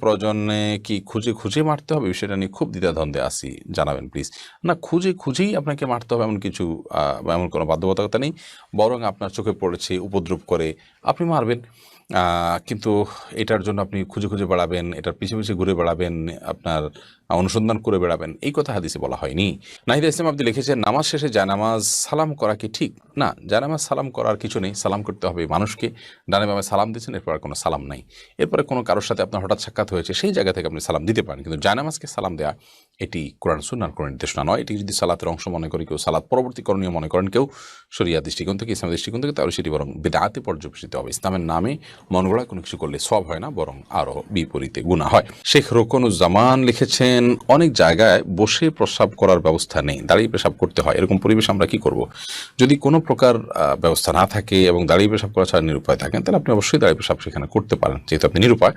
প্রয়োজনে কি খুঁজে খুঁজে মারতে হবে? সেটা নিয়ে খুব দ্বিধাদ্বন্দ্বে আসি জানাবেন প্লিজ না, খুঁজে খুঁজেই আপনাকে মারতে হবে এমন কিছু এমন কোনো বাধ্যবাধকতা নেই। বরং আপনার চোখে পড়েছে, উপদ্রব করে আপনি মারবেন। কিন্তু এটার জন্য আপনি খুঁজে খুঁজে বেড়াবেন, এটার পিছে পিছে ঘুরে বেড়াবেন, আপনার অনুসন্ধান করে বেড়াবেন, এই কথা হাদিসে বলা হয়নি। নাহিদা ইসলাম আপনি লিখেছেন, নামাজ শেষে জায়নামাজ সালাম করা কি ঠিক? না জায়নামাজ সালাম করার কিছু নেই, সালাম করতে হবে মানুষকে। ডানে বামে সালাম দিচ্ছেন এরপর কোনো সালাম নাই। এরপরে কোনো কারোর সাথে আপনার হঠাৎ সাক্ষাৎ হয়েছে, সেই জায়গা থেকে আপনি সালাম দিতে পারেন। কিন্তু জায়নামাজকে সালাম দেওয়া এটি কোরআন সুন্নার কোনো নির্দেশনা নয়। এটি যদি সালাতের অংশ মনে করি কেউ, সালাত পরবর্তী করণীয় মনে করেন কেউ শরিয়া দৃষ্টিকোণ থেকে, ইসলামের দৃষ্টিকোণ থেকে, তাহলে সেটি বরং বেদাতে পর্যবেসিত হবে। ইসলামের নামে মন গড়া কোনো কিছু করলে সব হয় না, বরং আরও বিপরীতে গুণা হয়। শেখ রোকনুজ্জামান লিখেছেন, অনেক জায়গায় বসে প্রস্রাব করার ব্যবস্থা নেই, দাঁড়িয়ে পেশাব করতে হয়। এরকম পরিবেশ আমরা কি করব? যদি কোনো প্রকার ব্যবস্থা না থাকে এবং দাঁড়িয়ে পেশাব করা ছাড়া নিরুপায় থাকেন, তাহলে আপনি অবশ্যই দাঁড়িয়ে পেশাব সেখানে করতে পারেন, যেহেতু আপনি নিরুপায়।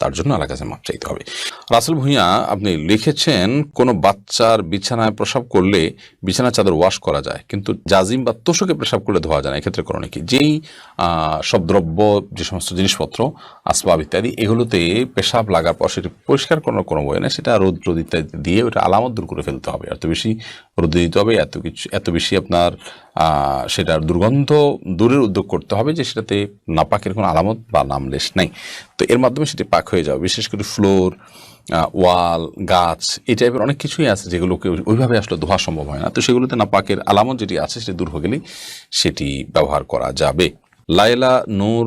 তার জন্য আল্লাহ কাছে মাপ চাইতে হবে। রাসেল ভূঁইয়া, আপনি লিখেছেন, কোনো বাচ্চার বিছানায় প্রসাব করলে বিছানা চাদর ওয়াশ করা যায়, কিন্তু জাজিম বা তোষকে প্রসাব করলে ধোয়া যায় না। এক্ষেত্রে করণীয় কি? যেই সব দ্রব্য, যে সমস্ত জিনিসপত্র, আসবাব ইত্যাদি, এগুলোতে পেশাব লাগার পর সেটি পরিষ্কার করার কোনো বই না, সেটা রোদ রোদ ইত্যাদি দিয়ে ওটা আলামত দূর করে ফেলতে হবে। এত বেশি রোদে দিতে হবে, এত কিছু, এত বেশি আপনার সেটার দুর্গন্ধ দূরের উদ্যোগ করতে হবে যে সেটাতে নাপাকের কোনো আলামত বা নামলেশ নাই। তো এর মাধ্যমে সেটি পাক হয়ে যাবে, বিশেষ করে ফ্লোর ওয়াল, গাছ, এই টাইপের অনেক কিছুই আছে যেগুলোকে ওইভাবে আসলে ধোয়া সম্ভব হয় না। তো সেগুলোতে নাপাকের আলামত যেটি আছে সেটি দূর হয়ে গেলেই সেটি ব্যবহার করা যাবে। লায়লা নূর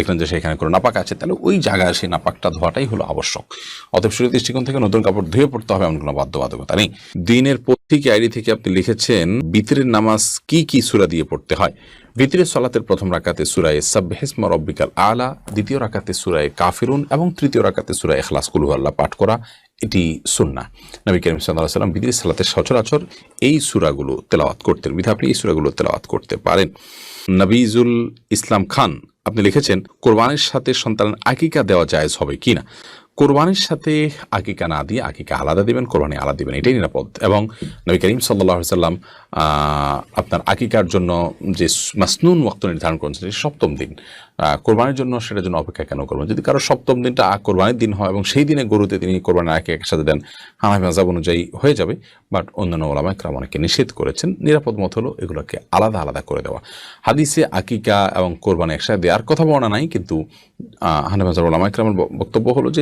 দেখলেন যে সেখানে কোনো নাপাক আছে, তাহলে ওই জায়গায় সেই নাপাকটা ধোয়াটাই হলো আবশ্যক। অতএব শরীর দৃষ্টিকোণ থেকে নতুন কাপড় ধুয়ে পড়তে হবে এমন কোনো বাধ্যবাধকতা নেই। দিনের পত্রিকা আইডি থেকে আপনি লিখেছেন, বিতরের নামাজ কি কি সুরা দিয়ে পড়তে হয়? ভিতরের সলাতের প্রথম রাকাতে সুরায় সাবহেসমা রব্বিকাল আলা, দ্বিতীয় রাকাতে সুরায় কাফিরুন এবং তৃতীয় রাকাতে সুরায় এখলাস কুলহু আল্লাহ পাঠ করা, এটি সুন্না নবী করিম সাল্লাহ সাল্লাম বিদির সালাতের সচরাচর এই সুরাগুলো তেলাওয়াত করতেন। বিধা এই সুরাগুলো তেলাওয়াত করতে পারেন। নবীজুল ইসলাম খান আপনি লিখেছেন কোরবানের সাথে সন্তান আকিকা দেওয়া জায়েজ হবে কি না? কোরবানির সাথে আকিকা না দিয়ে আকিকা আলাদা দিবেন, কোরবানি আলাদা দিবেন, এটাই নিরাপদ। এবং নবী করিম সাল্লাহ সাল্লাম আপনার আকিকার জন্য যে মাসনুন ওয়াক্ত নির্ধারণ করেছেন, সেটি সপ্তম দিন। কোরবানির জন্য সেটার জন্য অপেক্ষা কেন করবেন? যদি কারও সপ্তম দিনটা কোরবানির দিন হয় এবং সেই দিনে গরুতে তিনি কোরবানির আগে একসাথে দেন, হানাফি মাজাব অনুযায়ী হয়ে যাবে। বাট অন্যান্য ওলামা একরাম অনেকে নিষেধ করেছেন। নিরাপদ মত হলো এগুলোকে আলাদা আলাদা করে দেওয়া। হাদিসে আকিকা এবং কোরবানি একসাথে দেওয়ার কথা বলা নাই, কিন্তু হানাফি মাজাব ওলামা একরামের বক্তব্য হলো যে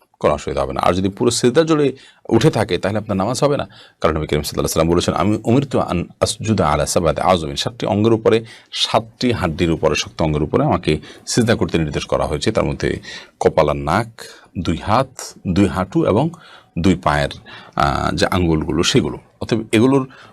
কোনো অসুবিধা হবে না। আর যদি পুরো সিজদা জুড়ে উঠে থাকে, তাহলে আপনার নামাজ হবে না। কারণ নবী করিম সাল্লাহ সাল্লাম বলেছেন, আমি উমির তো আন আসজুদা আলা সাবাদে আজমিন সাতটি অঙ্গের উপরে, সাতটি হাড্ডির উপরে, শক্ত অঙ্গের উপরে আমাকে সিজদা করতে নির্দেশ করা হয়েছে। তার মধ্যে কপালার নাক, দুই হাত, দুই হাঁটু এবং দুই পায়ের যে আঙ্গুলগুলো, সেগুলো। অতএব এগুলোর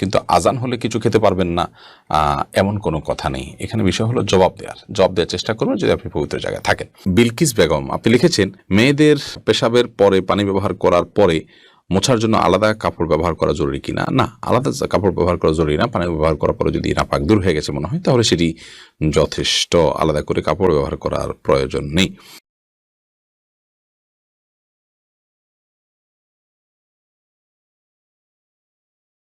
কিন্তু আজান হলে কিছু খেতে পারবেন না এমন কোনো কথা নেই। এখানে বিষয় হলো জবাব দেওয়ার জবাব দেওয়ার চেষ্টা করবেন যদি আপনি পবিত্র জায়গায় থাকেন। বিলকিস বেগম, আপনি লিখেছেন, মেয়েদের পেশাবের পরে পানি ব্যবহার করার পরে মোছার জন্য আলাদা কাপড় ব্যবহার করা জরুরি কিনা? না, আলাদা কাপড় ব্যবহার করা জরুরি না। পানি ব্যবহার করার পরে যদি নাপাক, দূর হয়ে গেছে মনে হয়, তাহলে সেটি যথেষ্ট আলাদা করে কাপড় ব্যবহার করার প্রয়োজন নেই।